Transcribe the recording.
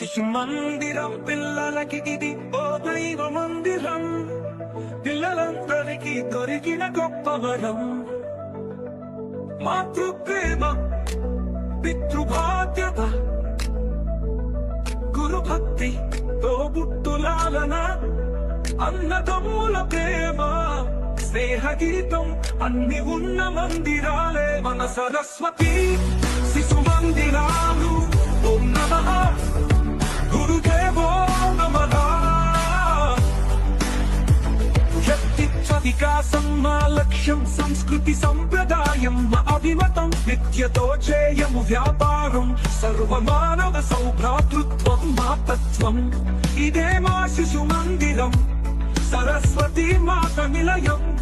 శిశు మందిరం పిల్లలకి ఇది ఓ దైవ మందిరం. పిల్లలందరికీ దొరికిన గొప్ప వరం. మాతృప్రేమ పితృబాధ్యత గురు భక్తి తోబుట్టులాలన అన్నదమ్ముల ప్రేమ స్నేహగీతం అన్ని ఉన్న మందిరాలే. మన సరస్వతి శిశు మందిరా. వికాసం మా లక్ష్యం సంస్కృతి సంప్రదాయం మా అభిమతం విద్యతో చేయము వ్యాపారం సర్వమానవ సౌభ్రాతృత్వం మా తత్వం. ఇదే మా శిశు మందిరం సరస్వతి మాత నిలయం.